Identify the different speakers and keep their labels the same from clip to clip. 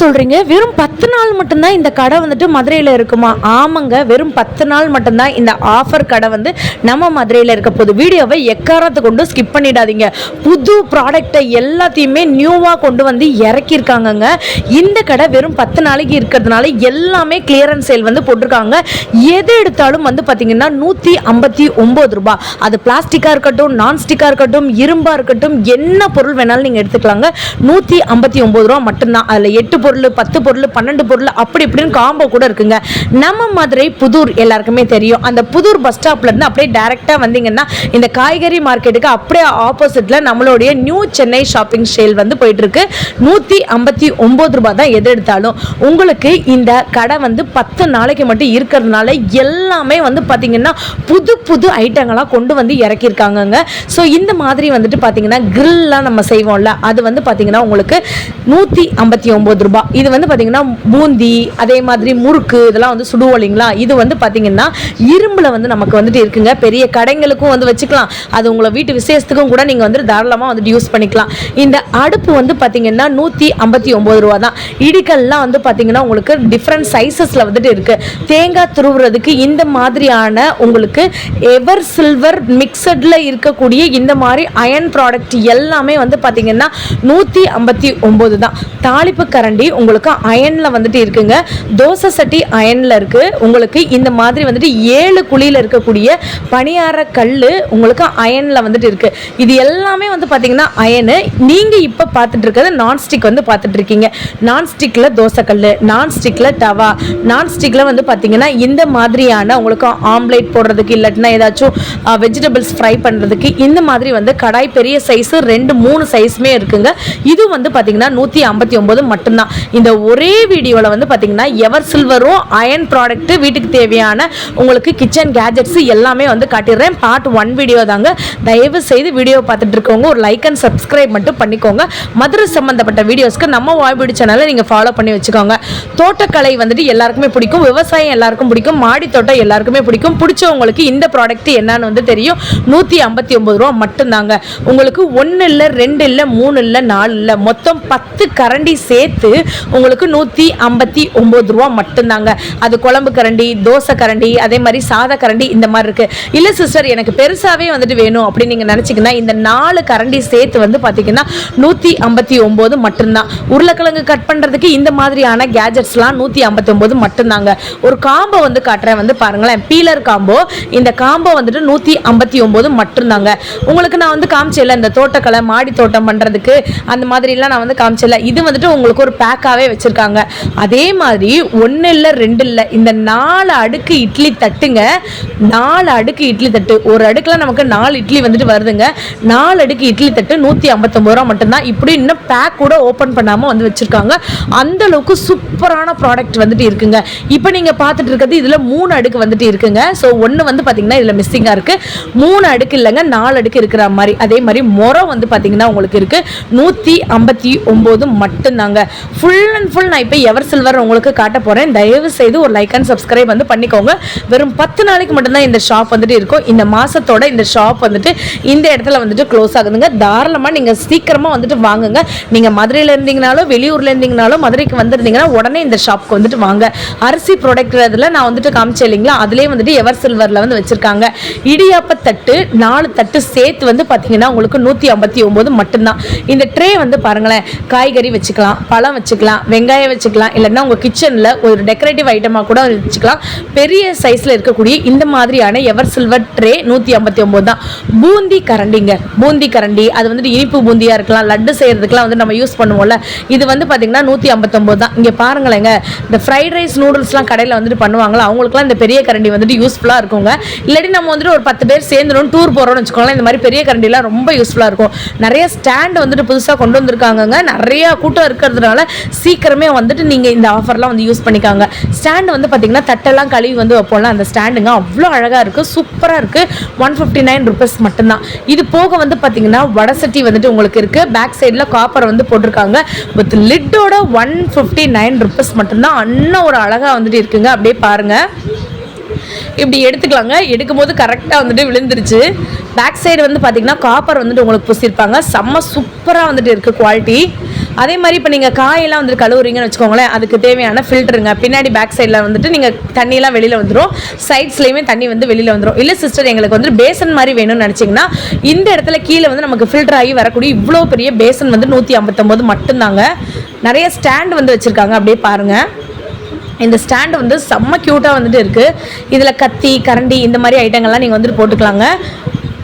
Speaker 1: சொல்கிறீங்க வெறும் பத்து நாள் மட்டும்தான் இந்த கடை வந்துட்டு மதுரையில் இருக்குமா? ஆமாங்க வெறும் பத்து நாள் மட்டும்தான் இந்த ஆஃபர் கடை வந்து நம்ம மதுரையில் இருக்க போது வீடியோவை எக்காரத்தை கொண்டு ஸ்கிப் பண்ணிடாதீங்க. புது ப்ராடக்டை எல்லாத்தையுமே நியூவாக கொண்டு வந்து இறக்கியிருக்காங்கங்க. இந்த கடை வெறும் பத்து நாளைக்கு இருக்கிறதுனால எல்லாமே கிளியரன்ஸ் சேல் வந்து போட்டிருக்காங்க. எது எடுத்தாலும் வந்து பார்த்தீங்கன்னா நூற்றி ஐம்பத்தி ஒம்பது ரூபாய். அது பிளாஸ்டிக்காக இருக்கட்டும் நான்ஸ்டிக்காக இருக்கட்டும் இரும்பாக இருக்கட்டும் என்ன பொருள் வேணாலும் நீங்கள் எடுத்துக்கலாங்க. நூற்றி ஐம்பத்தி ஒம்பது ரூபா மட்டும்தான். அதில் எட்டு பொருள் பத்து பொருள் பன்னெண்டு பொருள் அப்படி இப்படின்னு காம்போ கூட இருக்குங்க. நம்ம மதுரை புதூர் எல்லாருக்குமே தெரியும். அந்த புதூர் பஸ் ஸ்டாப்லேருந்து அப்படியே டேரெக்டாக வந்தீங்கன்னா இந்த காய்கறி மார்க்கெட்டுக்கு அப்படியே ஆப்போசிட்டில் நம்மளுடைய நியூ சென்னை ஷாப்பிங் சேல் வந்து போயிட்டுருக்கு. நூற்றி ஐம்பத்தி ஒம்பது ரூபா தான் எது எடுத்தாலும். உங்களுக்கு இந்த கடை வந்து பத்து நாளைக்கு மட்டும் இருக்கிறதுனால எல்லாமே வந்து பார்த்தீங்கன்னா புது புது ஐட்டங்களாக கொண்டு வந்து இறக்கியிருக்காங்கங்க. ஸோ இந்த மாதிரி வந்துட்டு பார்த்தீங்கன்னா கிரில்லாம் நம்ம செய்வோம்ல அது வந்து பார்த்தீங்கன்னா உங்களுக்கு நூற்றி ஐம்பத்தி ஒம்பது ரூபாய் இது வந்து பார்த்தீங்கன்னா பூந்தி அதே மாதிரி முறுக்கு இதெல்லாம் வந்து சுடுவோம் இல்லைங்களா? இது வந்து பார்த்தீங்கன்னா இரும்பில் வந்து நமக்கு வந்துட்டு இருக்குங்க. பெரிய கடைங்களுக்கும் வந்து வச்சுக்கலாம். அது உங்களை வீட்டு விசேஷத்துக்கும் கூட நீங்கள் வந்து தாராளமாக வந்துட்டு யூஸ் பண்ணிக்கலாம். இந்த அடுப்பு வந்து பார்த்தீங்கன்னா நூற்றி ஐம்பத்தி ஒம்பது ரூபா தான். இடிக்கல்லாம் வந்து பார்த்தீங்கன்னா உங்களுக்கு டிஃப்ரெண்ட் சைஸஸில் வந்துட்டு இருக்குது தேங்காய் துருவுறதுக்கு இந்த மாதிரியான உங்களுக்கு எவர் சில்வர் மிக்சடில் இருக்கக்கூடிய இந்த மாதிரி அயன் ப்ராடக்ட் எல்லாமே வந்து பார்த்தீங்கன்னா நூற்றி ஐம்பத்தி ஒம்பது தான். தாளிப்பு கரண்டி உங்களுக்கு அயனில் வந்துட்டு இருக்குங்க. தோசை சட்டி அயனில் இருக்குது உங்களுக்கு இந்த மாதிரி வந்துட்டு ஏழு குழியில் இருக்கக்கூடிய பணியார கல் உங்களுக்கு அயனில் வந்துட்டு இருக்குது இது எல்லாமே வந்து பார்த்தீங்கன்னா அயனு. நீங்கள் இப்போ பார்த்துட்டு இருக்கிறது நான்ஸ்டிக் வந்து பார்த்துட்டு இருக்கீங்க. நான்ஸ்டிக்கில் தோசைக்கல் நான்ஸ்டிக்கில் டவா நான்ஸ்டிக்கில் வந்து பார்த்தீங்கன்னா இந்த மாதிரியான உங்களுக்கு ஆம்லேட் போடுறதுக்கு இல்லாட்டினா ஏதாச்சும் வெஜிடபிள்ஸ் ஃப்ரை பண்ணுறதுக்கு இந்த மாதிரி வந்து கடாய் பெரிய சைஸு ரெண்டு மூணு சைஸுமே இருக்குங்க. இது வந்து பார்த்தீங்கன்னா நூற்றி ஐம்பத்தி ஒம்பது மட்டும்தான். இந்த ஒரே வீடியோவில் வந்து பார்த்தீங்கன்னா எவர் சில்வரும் அயன் ப்ராடக்ட்டு வீட்டுக்கு தேவையான உங்களுக்கு கிச்சன் கேஜெட்ஸ் எல்லாமே வந்து காட்டிடுறேன். பார்ட் ஒன் வீடியோ தாங்க. தயவு செய்து வீடியோ பார்த்துட்டு இருக்கவங்க ஒரு லைக் அண்ட் சப்ஸ்கிரைப் மட்டும் பண்ணிக்கோங்க. மதுரை சம்மந்தப்பட்ட வீடியோஸ்க்கு நம்ம வாய்ப்பிடி சேனலை நீங்கள் ஃபாலோ பண்ணி வச்சுக்கோங்க. தோட்டக்கலை வந்துட்டு எல்லாருக்குமே பிடிக்கும். விவசாயம் எல்லாருக்கும் பிடிக்கும். மாடி தோட்டம் எல்லாருக்குமே பிடிக்கும். பிடிச்சவங்களுக்கு இந்த ப்ராடக்ட் என்னன்னு வந்து தெரியும். நூற்றி ஐம்பத்தி ஒம்பது ரூபா மட்டும்தாங்க. உங்களுக்கு ஒன்று இல்லை ரெண்டு இல்லை மூணு இல்லை நாலு இல்லை மொத்தம் பத்து கரண்டி சேர்த்து உங்களுக்கு நூற்றி ஐம்பத்தி ஒம்பது ரூபா மட்டும்தாங்க. அது குழம்பு கரண்டி தோசை கரண்டி அதே மாதிரி சாத கரண்டி இந்த மாதிரி இருக்கு. இல்லை சிஸ்டர் எனக்கு பெருசாகவே வந்துட்டு வேணும் அப்படின்னு நீங்கள் நினச்சிங்கன்னா இந்த நாலு கரண்டி சேர்த்து வந்து பார்த்தீங்கன்னா நூற்றி ஐம்பத்தி ஒம்பது மட்டும்தான். உருளைக்கிழங்கு கட் பண்ணுறதுக்கு இந்த மாதிரியான கேஜெட்ஸ்லாம் நூற்றி ஐம்பத்தொம்போது மட்டும்தாங்க. ஒரு காம்போ வந்து காட்டுறேன் வந்து பாருங்களேன். பீலர் காம்போ இந்த காம்போ வந்துட்டு நூற்றி ஐம்பத்தி ஒம்பது மட்டும்தாங்க. உங்களுக்கு நான் வந்து காமிச்சல இந்த தோட்டக்கலை மாடி தோட்டம் பண்ணுறதுக்கு அந்த மாதிரிலாம் நான் வந்து காமிச்சல இது வந்துட்டு உங்களுக்கு ஒரு பேக்காகவே வச்சுருக்காங்க. அதே மாதிரி ஒன்று இல்லை ரெண்டு இல்லை இந்த நாலு அடுக்கு இட்லி தட்டுங்க. நாலு அடுக்கு இட்லி தட்டு. ஒரு அடுக்கில் நமக்கு நாலு இட்லி வந்துட்டு வருதுங்க. நாலு அடுக்கு இட்லி தட்டு நூற்றி ஐம்பத்தொம்பது ரூபா மட்டும்தான். இப்படி இன்னும் பேக் கூட ஓப்பன் பண்ணாமல் வந்து வச்சுருக்காங்க. அந்த அளவுக்கு சூப்பரான ப்ராடக்ட் வந்துட்டு இருக்குங்க. இப்போ நீங்கள் பார்த்துட்டு இருக்கிறது இதில் மூணு அடுக்கு வந்துட்டு இருக்குங்க. ஸோ ஒன்று வந்து பார்த்தீங்கன்னா இதில் மிஸ்ஸிங்காக இருக்குது மூணு அடுக்கு இல்லைங்க நாலு அடுக்கு இருக்கிற மாதிரி. அதே மாதிரி முறம் வந்து பார்த்தீங்கன்னா உங்களுக்கு இருக்குது நூற்றி ஐம்பத்தி ஒம்பது மட்டும்தாங்க. ஃபுல் அண்ட் ஃபுல் நான் இப்போ எவர் சில்வர் உங்களுக்கு காட்ட போகிறேன் தயவு செய்து ஒரு லைக் அண்ட் சப்ஸ்கிரைப் வந்து பண்ணிக்கோங்க. வெறும் பத்து நாளைக்கு மட்டும்தான் இந்த ஷாப் வந்துட்டு இருக்கும். இந்த மாதத்தோட இந்த ஷாப் வந்துட்டு இந்த இடத்துல வந்துட்டு க்ளோஸ் ஆகுதுங்க. தாராளமாக நீங்கள் சீக்கிரமாக வந்துட்டு வாங்குங்க. நீங்கள் மதுரையில் இருந்தீங்கனாலும் வெளியூரில் இருந்தீங்கனாலும் மதுரைக்கு வந்திருந்தீங்கன்னா உடனே இந்த ஷாப்க்கு வந்துட்டு வாங்க. அரிசி ப்ராடக்ட் இதில் நான் வந்துட்டு காமிச்சேன் இல்லைங்களா? அதுலேயே வந்துட்டு எவர் சில்வரில் வந்து வச்சுருக்காங்க. இடியாப்ப தட்டு நாலு தட்டு சேர்த்து வந்து பார்த்தீங்கன்னா உங்களுக்கு நூற்றி ஐம்பத்தி ஒம்பது மட்டும்தான். இந்த ட்ரே வந்து பாருங்களேன் காய்கறி வச்சுக்கலாம் பழம் வச்சுக்கலாம் வெங்காயம் வச்சுக்கலாம் இல்லைன்னா உங்கள் கிச்சனில் ஒரு டெக்கரேட்டிவ் ஐட்டமாக கூட வச்சுக்கலாம். பெரிய சைஸில் இருக்கக்கூடிய இந்த மாதிரியான எவர் சில்வர் ட்ரே நூற்றி ஐம்பத்தி ஒம்பது தான். பூந்தி கரண்டிங்க. பூந்தி கரண்டி அது வந்துட்டு இனிப்பு பூந்தியாக இருக்கலாம் லட்டு செய்கிறதுக்குலாம் வந்து நம்ம யூஸ் பண்ணுவோம்ல. இது வந்து பார்த்தீங்கன்னா நூற்றி ஐம்பத்தொம்போது தான். இங்கே பாருங்களேங்க இந்த ஃப்ரைட் ரைஸ் நூடுல்ஸ்லாம் கடையில் வந்துட்டு பண்ணுவாங்களா அவங்களுக்குலாம் இந்த பெரிய கரண்டி வந்துட்டு யூஸ்ஃபுல்லாக இருக்குங்க. இல்லாட்டி நம்ம வந்துட்டு ஒரு பத்து பேர் சேர்ந்துடும் டூர் போகிறோம்னு வச்சுக்கோங்களேன் இந்த மாதிரி பெரிய கரண்டிலாம் ரொம்ப யூஸ்ஃபுல்லாக இருக்கும். நிறைய ஸ்டாண்ட் வந்துட்டு புதுசாக கொண்டு வந்திருக்காங்கங்க. நிறையா கூட்டம் இருக்கிறதுனால சீக்கிரமே வந்துட்டு நீங்கள் இந்த ஆஃபர்லாம் வந்து யூஸ் பண்ணிக்காங்க. ஸ்டாண்டு வந்து பார்த்திங்கன்னா தட்டெல்லாம் கழுவி வந்து வைப்போம்ல அந்த ஸ்டாண்டுங்க அவ்வளோ அழகாக இருக்குது சூப்பராக இருக்குது ஒன் ஃபிஃப்டி நைன் ருபீஸ் மட்டும்தான். இது போக வந்து பார்த்தீங்கன்னா வடசட்டி வந்துட்டு உங்களுக்கு இருக்குது பேக் சைடில் காப்பர் வந்து போட்டிருக்காங்க. வித் லிட்டோட ஒன் ஃபிஃப்டி நைன் ருபீஸ் மட்டும்தான். அண்ணன் ஒரு அழகாக வந்துட்டு இருக்குங்க. அப்படியே பாருங்கள் இப்படி எடுத்துக்கலாங்க. எடுக்கும்போது கரெக்டாக வந்துட்டு விழுந்துருச்சு. பேக் சைடு வந்து பார்த்தீங்கன்னா காப்பர் வந்துட்டு உங்களுக்கு பூசியிருப்பாங்க. செம்ம சூப்பராக வந்துட்டு இருக்குது குவாலிட்டி அதே மாதிரி இப்போ நீங்கள் காயெல்லாம் வந்துட்டு கழுவுறீங்கன்னு வச்சுக்கோங்களேன் அதுக்கு தேவையான ஃபில்டருங்க பின்னாடி பேக் சைடில் வந்துட்டு நீங்கள் தண்ணியெல்லாம் வெளியில் வந்துடும் சைட்ஸ்லேயுமே தண்ணி வந்து வெளியில் வந்துடும் இல்லை சிஸ்டர் எங்களுக்கு வந்து பேசன் மாதிரி வேணும்னு நினச்சிங்கன்னா இந்த இடத்துல கீழே வந்து நமக்கு ஃபில்டர் ஆகி வரக்கூடிய இவ்வளோ பெரிய பேசன் வந்து நூற்றி ஐம்பத்தொம்போது மட்டும்தாங்க. நிறைய ஸ்டாண்ட் வந்து வச்சுருக்காங்க. அப்படியே பாருங்கள் இந்த ஸ்டாண்ட் வந்து செம்ம க்யூட்டாக வந்துட்டு இருக்குது இதில் கத்தி கரண்டி இந்த மாதிரி ஐட்டங்கள்லாம் நீங்கள் வந்துட்டு போட்டுக்கலாங்க.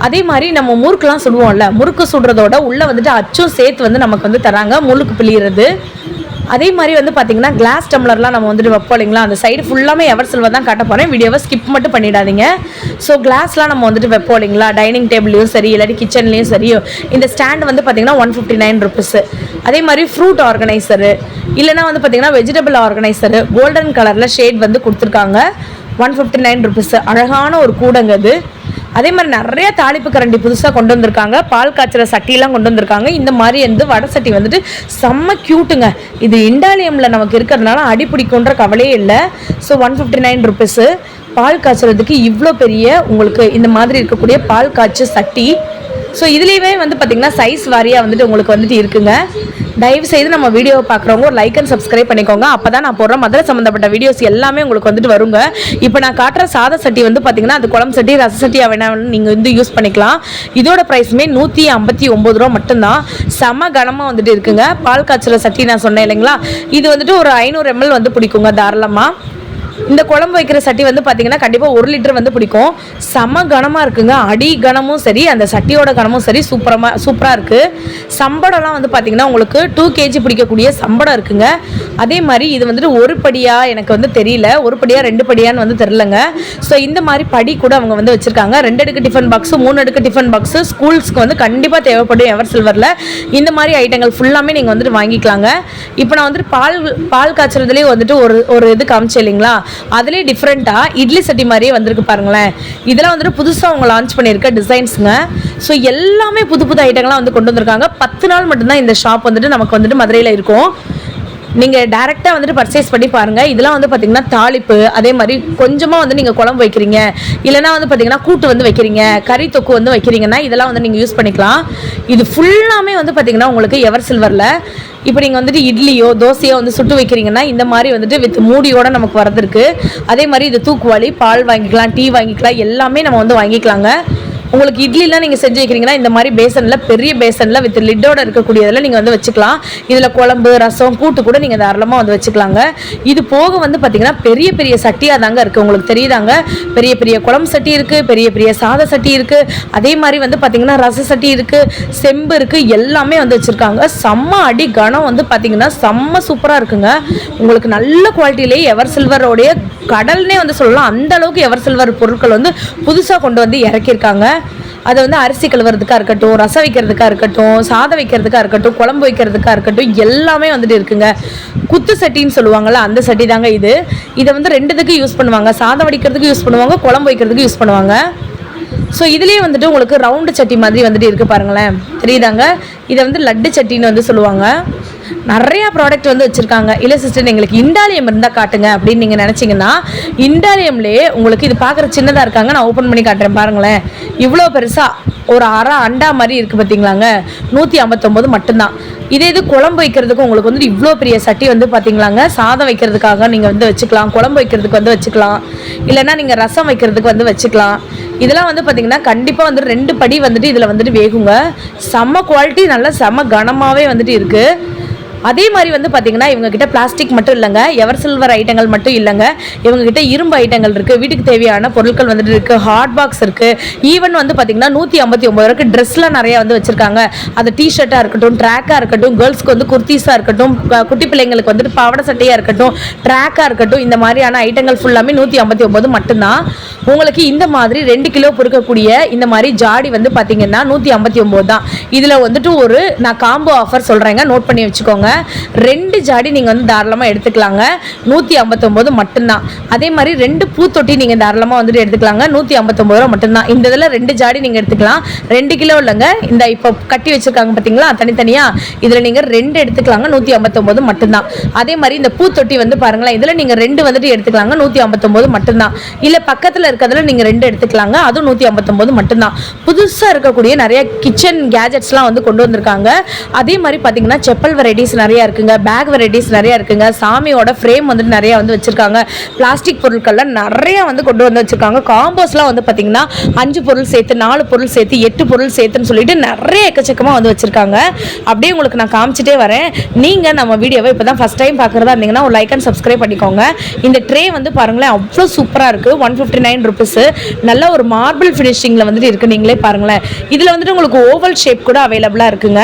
Speaker 1: அதே மாதிரி நம்ம முறுக்குலாம் சுடுவோம்ல முறுக்கு சுடுறதோட உள்ளே வந்துட்டு அச்சும் சேர்த்து வந்து நமக்கு வந்து தராங்க முழுக்கு பிழியிறது. அதே மாதிரி வந்து பார்த்தீங்கன்னா கிளாஸ் டம்ளர்லாம் நம்ம வந்துட்டு வைப்போம் இல்லைங்களா? அந்த சைடு ஃபுல்லாமே எவர் சில்வர் தான் காட்ட போகிறேன் வீடியோவை ஸ்கிப் மட்டும் பண்ணிடாதீங்க. ஸோ கிளாஸ்லாம் நம்ம வந்துட்டு வைப்போம் இல்லைங்களா? டைனிங் டேபிள்லையும் சரி இல்லாட்டி கிச்சன்லேயும் சரி இந்த ஸ்டாண்ட் வந்து பார்த்தீங்கன்னா ஒன் ஃபிஃப்டி நைன் ருபீஸு அதே மாதிரி ஃப்ரூட் ஆர்கனைசரு இல்லைனா வந்து பார்த்தீங்கன்னா வெஜிடபிள் ஆர்கனைசரு கோல்டன் கலரில் ஷேட் வந்து கொடுத்துருக்காங்க. ஒன் ஃபிஃப்டி நைன் ருபீஸ் அழகான ஒரு கூடங்க அது. அதே மாதிரி நிறைய தாளிப்பு கரண்டி புதுசாக கொண்டு வந்திருக்காங்க. பால் காய்ச்சற சட்டிலாம் கொண்டு வந்திருக்காங்க. இந்த மாதிரி வந்து வடை சட்டி வந்துட்டு செம்ம க்யூட்டுங்க இது இண்டாலியமில் நமக்கு இருக்கிறதுனால அடி பிடிக்குன்ற கவலையே இல்லை. So one fifty nine rupees பால் காய்ச்சறதுக்கு இவ்வளோ பெரிய உங்களுக்கு இந்த மாதிரி இருக்கக்கூடிய பால் காய்ச்ச சட்டி. ஸோ இதுலேயுமே வந்து பார்த்திங்கன்னா சைஸ் வாரியாக வந்துட்டு உங்களுக்கு வந்துட்டு இருக்குங்க. தயவு செய்து நம்ம வீடியோவை பார்க்குறவங்க ஒரு லைக் அண்ட் சப்ஸ்கிரைப் பண்ணிக்கோங்க. அப்போ தான் நான் போடுற மதுரை சம்மந்தப்பட்ட வீடியோஸ் எல்லாமே உங்களுக்கு வந்துட்டு வருங்க. இப்போ நான் காட்டுற சாத சட்டி வந்து பார்த்தீங்கன்னா அது குழம்பு சட்டி ரச சட்டியாக வேணாலும் நீங்கள் வந்து யூஸ் பண்ணிக்கலாம். இதோட ப்ரைஸுமே நூற்றி ஐம்பத்தி ஒம்பது ரூபா மட்டும்தான். செம கனமாக வந்துட்டு இருக்குங்க. பால் காய்ச்சல சட்டி நான் சொன்னேன் இல்லைங்களா? இது வந்துட்டு ஒரு ஐநூறு எம்எல் வந்து பிடிக்குங்க தாராளமாக இந்த குழம்பு வைக்கிற சட்டி வந்து பார்த்தீங்கன்னா கண்டிப்பாக ஒரு லிட்டர் வந்து பிடிக்கும். செம கனமாக இருக்குங்க. அடி கனமும் சரி அந்த சட்டியோட கனமும் சரி சூப்பரமாக சூப்பராக இருக்குது சம்படம்லாம் வந்து பார்த்தீங்கன்னா உங்களுக்கு டூ கேஜி பிடிக்கக்கூடிய சம்படம் இருக்குங்க. அதே மாதிரி இது வந்துட்டு ஒரு படியாக எனக்கு வந்து தெரியல. ஒரு படியாக ரெண்டு படியான்னு வந்து தெரிலங்க ஸோ இந்த மாதிரி படி கூட அவங்க வந்து வச்சுருக்காங்க. ரெண்டு அடுக்கு டிஃபன் பாக்ஸு மூணு அடுக்கு டிஃபன் பாக்ஸு ஸ்கூல்ஸ்க்கு வந்து கண்டிப்பாக தேவைப்படும் எவர் சில்வரில் இந்த மாதிரி ஐட்டங்கள் ஃபுல்லாமே நீங்கள் வந்துட்டு வாங்கிக்கலாங்க. இப்போ நான் வந்துட்டு பால் பால் காய்ச்சறதுலேயே வந்துட்டு ஒரு ஒரு இது காமிச்சேன் இல்லைங்களா? அதுலேயே டிஃப்ரெண்ட்டாக இட்லி சட்டி மாதிரியே வந்திருக்கு பாருங்களேன். இதெல்லாம் வந்துட்டு புதுசாக அவங்க லான்ச் பண்ணியிருக்க டிசைன்ஸுங்க ஸோ எல்லாமே புது புது ஐட்டங்கள்லாம் வந்து கொண்டு வந்திருக்காங்க. பத்து நாள் மட்டும்தான் இந்த ஷாப் வந்துட்டு நமக்கு வந்துட்டு மதுரையில் இருக்கும். நீங்கள் டேரெக்டாக வந்துட்டு பர்ச்சேஸ் பண்ணி பாருங்கள் இதெல்லாம் வந்து பார்த்தீங்கன்னா தாளிப்பு அதே மாதிரி கொஞ்சமாக வந்து நீங்கள் குழம்பு வைக்கிறீங்க. இல்லைனா வந்து பார்த்தீங்கன்னா கூட்டு வந்து வைக்கிறீங்க. கறி தொக்கு வந்து வைக்கிறீங்கன்னா இதெல்லாம் வந்து நீங்கள் யூஸ் பண்ணிக்கலாம். இது ஃபுல்லாமே வந்து பார்த்தீங்கன்னா உங்களுக்கு எவர் சில்வரில் இப்போ நீங்கள் வந்துட்டு இட்லியோ தோசையோ வந்து சுட்டு வைக்கிறீங்கன்னா இந்த மாதிரி வந்துட்டு வித் மூடியோட நமக்கு வரது இருக்குது அதே மாதிரி இது தூக்குவாளி பால் வாங்கிக்கலாம் டீ வாங்கிக்கலாம் எல்லாமே நம்ம வந்து வாங்கிக்கலாங்க. உங்களுக்கு இட்லிலாம் நீங்கள் செஞ்சு வைக்கிறீங்கன்னா இந்த மாதிரி பேசனில் பெரிய பேசனில் வித் லிட்டோட இருக்கக்கூடியதில் நீங்கள் வந்து வச்சுக்கலாம். இதில் குழம்பு ரசம் கூட்டு கூட நீங்கள் தாராளமாக வந்து வச்சுக்கலாங்க. இது போக வந்து பார்த்தீங்கன்னா பெரிய பெரிய சட்டியாக தாங்க இருக்குது உங்களுக்கு தெரியுதாங்க? பெரிய பெரிய குழம்பு சட்டி இருக்குது பெரிய பெரிய சாத சட்டி இருக்குது அதே மாதிரி வந்து பார்த்தீங்கன்னா ரச சட்டி இருக்குது செம்பு இருக்குது எல்லாமே வந்து வச்சுருக்காங்க. செம்ம அடி கனம் வந்து பார்த்தீங்கன்னா செம்ம சூப்பராக இருக்குங்க. உங்களுக்கு நல்ல குவாலிட்டியிலேயே எவர் சில்வரோடைய கடல்னே வந்து சொல்லலாம். அந்த அளவுக்கு எவர் சில்வர் பொருட்கள் வந்து புதுசாக கொண்டு வந்து இறக்கியிருக்காங்க. அதை வந்து அரிசி கழுவுறதுக்காக இருக்கட்டும் ரசம் வைக்கிறதுக்காக இருக்கட்டும் சாதம் வைக்கிறதுக்காக இருக்கட்டும் குழம்பு வைக்கிறதுக்காக இருக்கட்டும் எல்லாமே வந்துட்டு இருக்குங்க. குத்து சட்டின்னு சொல்லுவாங்கள்ல அந்த சட்டி தாங்க இது. இதை வந்து ரெண்டுத்துக்கு யூஸ் பண்ணுவாங்க. சாதம் வடிக்கிறதுக்கு யூஸ் பண்ணுவாங்க குழம்பு வைக்கிறதுக்கு யூஸ் பண்ணுவாங்க. ஸோ இதுலேயே வந்துட்டு உங்களுக்கு ரவுண்டு சட்டி மாதிரி வந்துட்டு இருக்குது பாருங்களேன். தெரியுதாங்க? இதை வந்து லட்டு சட்டின்னு வந்து சொல்லுவாங்க. நிறையா ப்ராடக்ட் வந்து வச்சுருக்காங்க. இல்லை சிஸ்டர் எங்களுக்கு இண்டாலியம் இருந்தால் காட்டுங்க அப்படின்னு நீங்கள் நினச்சிங்கன்னா இண்டாலியம்லேயே உங்களுக்கு இது பார்க்குற சின்னதாக இருக்காங்க. நான் ஓப்பன் பண்ணி காட்டுறேன் பாருங்களேன். இவ்வளோ பெருசாக ஒரு அரை அண்டா மாதிரி இருக்குது பார்த்தீங்களாங்க நூற்றி ஐம்பத்தொம்போது மட்டும்தான். இதே இது குழம்பு வைக்கிறதுக்கு உங்களுக்கு வந்து இவ்வளோ பெரிய சட்டி வந்து பார்த்தீங்களாங்க சாதம் வைக்கிறதுக்காக நீங்கள் வந்து வச்சுக்கலாம். குழம்பு வைக்கிறதுக்கு வந்து வச்சுக்கலாம். இல்லைன்னா நீங்கள் ரசம் வைக்கிறதுக்கு வந்து வச்சுக்கலாம். இதெல்லாம் வந்து பார்த்தீங்கன்னா கண்டிப்பாக வந்து ரெண்டு படி வந்துட்டு இதில் வந்துட்டு வேகுங்க. செம்ம குவாலிட்டி நல்லா செம்ம கனமாகவே வந்துட்டு இருக்குது அதே மாதிரி வந்து பார்த்தீங்கன்னா இவங்க கிட்ட பிளாஸ்டிக் மட்டும் இல்லைங்க. எவர் சில்வர் ஐட்டங்கள் மட்டும் இல்லைங்க. இவங்க கிட்ட இரும்பு ஐட்டங்கள் இருக்கு வீட்டுக்கு தேவையான பொருட்கள் வந்துட்டு இருக்கு ஹாட் பாக்ஸ் இருக்கு. ஈவன் வந்து பார்த்தீங்கன்னா நூற்றி ஐம்பத்தி ஒம்பது ரூபாய்க்கு ட்ரெஸ்லாம் நிறைய வந்து வச்சிருக்காங்க. அது டிஷர்ட்டாக இருக்கட்டும் ட்ராக்காக இருக்கட்டும் கேர்ள்ஸ்க்கு வந்து குர்த்திஸாக இருக்கட்டும் குட்டி பிள்ளைங்களுக்கு வந்துட்டு பாவாடை சட்டையாக இருக்கட்டும் ட்ராக்காக இருக்கட்டும் இந்த மாதிரியான ஐட்டங்கள் ஃபுல்லாமே நூற்றி ஐம்பத்தி ஒம்பது மட்டும்தான். உங்களுக்கு இந்த மாதிரி ரெண்டு கிலோ பொறுக்கக்கூடிய இந்த மாதிரி ஜாடி வந்து பார்த்தீங்கன்னா நூற்றி ஐம்பத்தி ஒம்பது தான். இதில் வந்துட்டு ஒரு நான் காம்போ ஆஃபர் சொல்கிறேங்க நோட் பண்ணி வச்சுக்கோங்க. ரெண்டு ஜாடி நீங்கள் வந்து தாராளமாக எடுத்துக்கலாங்க. நூற்றி ஐம்பத்தொம்போது மட்டும்தான். அதே மாதிரி ரெண்டு பூத்தொட்டி நீங்கள் தாராளமாக வந்துட்டு எடுத்துக்கலாங்க. நூற்றி ஐம்பத்தொம்பது ரூபா மட்டும்தான். இந்த இதில் ரெண்டு ஜாடி நீங்கள் எடுத்துக்கலாம். ரெண்டு கிலோ இல்லைங்க. இந்த இப்போ கட்டி வச்சுருக்காங்க பார்த்தீங்களா தனித்தனியாக இதில் நீங்கள் ரெண்டு எடுத்துக்கலாங்க. நூற்றி ஐம்பத்தொம்போது மட்டும்தான். அதே மாதிரி இந்த பூத்தொட்டி வந்து பாருங்களேன். இதில் நீங்கள் ரெண்டு வந்துட்டு எடுத்துக்கலாங்க. நூற்றி ஐம்பத்தொம்போது மட்டும்தான். இல்லை பக்கத்தில் இருக்கிறதுல நீங்கள் ரெண்டு எடுத்துக்கலாங்க. அதுவும் நூற்றி ஐம்பத்தொம்போது மட்டும்தான். புதுசாக இருக்கக்கூடிய நிறைய கிச்சன் கேஜெட்ஸ்லாம் வந்து கொண்டு வந்திருக்காங்க. அதே மாதிரி பார்த்தீங்கன்னா செப்பல் வெரைட்டிஸ் நிறைய இருக்குங்க. பேக் வெரைட்டிஸ் நிறைய இருக்குங்க. சாமியோட ஃப்ரேம் வந்துட்டு நிறைய வந்து வச்சிருக்காங்க. பிளாஸ்டிக் பொருட்கள்லாம் நிறைய வந்து கொண்டு வந்து வச்சிருக்காங்க. காம்போஸ்லாம் வந்து பார்த்தீங்கன்னா அஞ்சு பொருள் சேர்த்து நாலு பொருள் சேர்த்து எட்டு பொருள் சேர்த்துன்னு சொல்லிட்டு நிறைய எக்கச்சக்கமாக வந்து வச்சிருக்காங்க. அப்படியே உங்களுக்கு நான் காமிச்சிட்டே வரேன். நீங்கள் நம்ம வீடியோவை இப்போ தான் ஃபஸ்ட் டைம் பார்க்குறதா இருந்தீங்கன்னா ஒரு லைக் அண்ட் சப்ஸ்கிரைப் பண்ணிக்கோங்க. இந்த ட்ரே வந்து பாருங்களேன் அவ்வளோ சூப்பராக இருக்குது ஒன் ஃபிஃப்டி நைன் ருபீஸு நல்ல ஒரு மார்பிள் ஃபினிஷிங்கில் வந்துட்டு இருக்குது நீங்களே பாருங்களேன். இதில் வந்துட்டு உங்களுக்கு ஓவல் ஷேப் கூட அவைலபிளாக இருக்குங்க.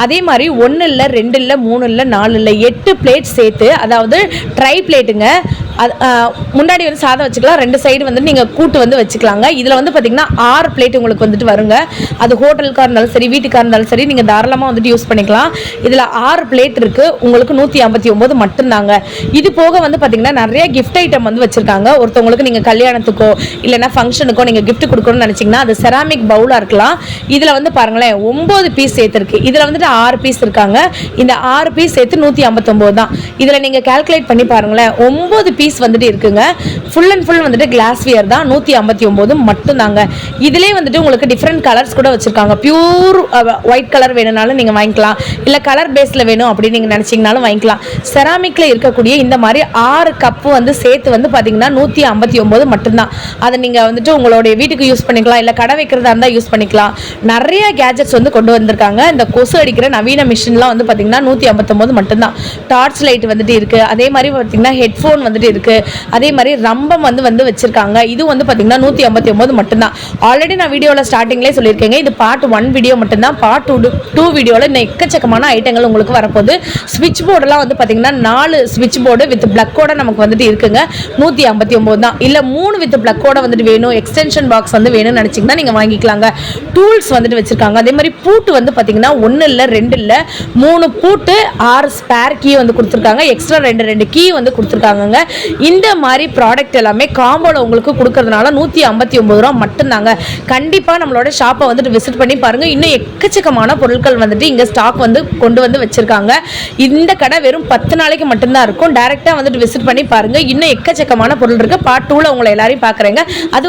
Speaker 1: அதே மாதிரி ஒன்று இல்லை ரெண்டு இல்லை மூணு இல்லை நாலு இல்லை எட்டு பிளேட் சேர்த்து அதாவது ட்ரை பிளேட்டுங்க அது முன்னாடி வந்து சாதம் வச்சுக்கலாம் ரெண்டு சைடு வந்து நீங்கள் கூட்டு வந்து வச்சுக்கலாங்க. இதில் வந்து பார்த்திங்கன்னா ஆறு பிளேட் உங்களுக்கு வந்துட்டு வருங்க. அது ஹோட்டலுக்காக இருந்தாலும் சரி வீட்டுக்காக இருந்தாலும் சரி நீங்கள் தாராளமாக வந்துட்டு யூஸ் பண்ணிக்கலாம். இதில் ஆறு பிளேட் இருக்குது உங்களுக்கு நூற்றி ஐம்பத்தி ஒம்பது மட்டும்தாங்க. இது போக வந்து பார்த்தீங்கன்னா நிறைய கிஃப்ட் ஐட்டம் வந்து வச்சுருக்காங்க. ஒருத்தவங்களுக்கு நீங்கள் கல்யாணத்துக்கோ இல்லைன்னா ஃபங்க்ஷனுக்கோ நீங்கள் கிஃப்ட் கொடுக்கணும்னு நினச்சிங்கன்னா அது செராமிக் பவுலாக இருக்கலாம். இதில் வந்து பாருங்களேன் ஒம்பது பீஸ் சேர்த்துருக்கு. இதில் வந்துட்டு ஆறு பீஸ் இருக்காங்க. இந்த ஆறு பீஸ் சேர்த்து நூற்றி ஐம்பத்தொம்போது தான். இதில் நீங்கள் கால்குலேட் பண்ணி பாருங்களேன் ஒம்பது பீஸ் வந்துட்டு இருக்குங்க. ஃபுல் அண்ட் ஃபுல் வந்துட்டு கிளாஸ் வியர் தான். நூற்றி ஐம்பத்தி ஒம்பது மட்டும்தாங்க. இதிலே வந்துட்டு உங்களுக்கு டிஃப்ரெண்ட் கலர்ஸ் கூட வச்சுருக்காங்க. பியூர் ஒயிட் கலர் வேணும்னாலும் நீங்கள் வாங்கிக்கலாம். இல்லை கலர் பேஸில் வேணும் அப்படின்னு நீங்கள் நினச்சிங்கனாலும் வாங்கிக்கலாம். செராமிக்கில் இருக்கக்கூடிய இந்த மாதிரி ஆறு கப்பு வந்து சேர்த்து வந்து பார்த்தீங்கன்னா நூற்றி ஐம்பத்தி ஒம்பது மட்டும்தான். அதை நீங்கள் வந்துட்டு உங்களுடைய வீட்டுக்கு யூஸ் பண்ணிக்கலாம். இல்லை கடை வைக்கிறதா இருந்தால் யூஸ் பண்ணிக்கலாம். நிறைய கேஜெட்ஸ் வந்து கொண்டு வந்திருக்காங்க. இந்த கொசு அடிக்கிற நவீன மிஷின்லாம் வந்து பார்த்தீங்கன்னா நூற்றி ஐம்பத்தொம்போது மட்டும்தான். டார்ச் லைட் வந்துட்டு இருக்குது அதே மாதிரி பார்த்தீங்கன்னா ஹெட்ஃபோன் வந்துட்டு இருக்குது அதே மாதிரி ரம்பம் வந்து வந்து வச்சுருக்காங்க. இது வந்து பார்த்தீங்கன்னா நூற்றி ஐம்பத்தி ஒம்பது மட்டும்தான். ஆல்ரெடி நான் வீடியோவில் ஸ்டார்டிங்லேயே சொல்லியிருக்கேங்க. இது பார்ட் ஒன் வீடியோ மட்டும்தான். பார்ட் டூ டூ வீடியோவில் இன்னும் எக்கச்சக்கமான ஐட்டங்கள் உங்களுக்கு வரப்போகுது. ஸ்விட்ச் போர்டெல்லாம் வந்து பார்த்தீங்கன்னா நாலு ஸ்விட்ச் போர்டு வித் பிளக்கோட நமக்கு வந்துட்டு இருக்குங்க. நூற்றி ஐம்பத்தி ஒம்பது தான். இல்லை மூணு வித் பிளக்கோட வந்துட்டு வேணும். எக்ஸ்டென்ஷன் பாக்ஸ் வந்து வேணும்னு நினச்சிங்கன்னா நீங்கள் வாங்கிக்கலாங்க. டூல்ஸ் வந்துட்டு வச்சுருக்காங்க. அதே மாதிரி பூட்டு வந்து பார்த்திங்கன்னா ஒன்று இல்லை ரெண்டு இல்லை மூணு பூட்டு ஆறு ஸ்பேர் கீ வந்து கொடுத்துருக்காங்க. எக்ஸ்ட்ரா ரெண்டு ரெண்டு கீ வந்து கொடுத்துருக்காங்கங்க. இந்த மாதிரி ப்ராடக்ட் எல்லாமே காம்போல உங்களுக்கு கொடுக்கறதுனால நூற்றி ஐம்பத்தி ஒம்பது ரூபா மட்டும்தாங்க. கண்டிப்பாக நம்மளோட ஷாப்பை வந்துட்டு விசிட் பண்ணி பாருங்கள் இன்னும் எக்கச்சக்கமான பொருட்கள் வந்துட்டு இங்கே ஸ்டாக் வந்து கொண்டு வந்து வச்சுருக்காங்க. இந்த கடை வெறும் பத்து நாளைக்கு மட்டும்தான் இருக்கும். டேரெக்டாக வந்துட்டு விசிட் பண்ணி பாருங்கள் இன்னும் எக்கச்சக்கமான பொருள் இருக்குது பார்ட் டூவில் உங்களை எல்லாரையும் பார்க்குறேங்க அது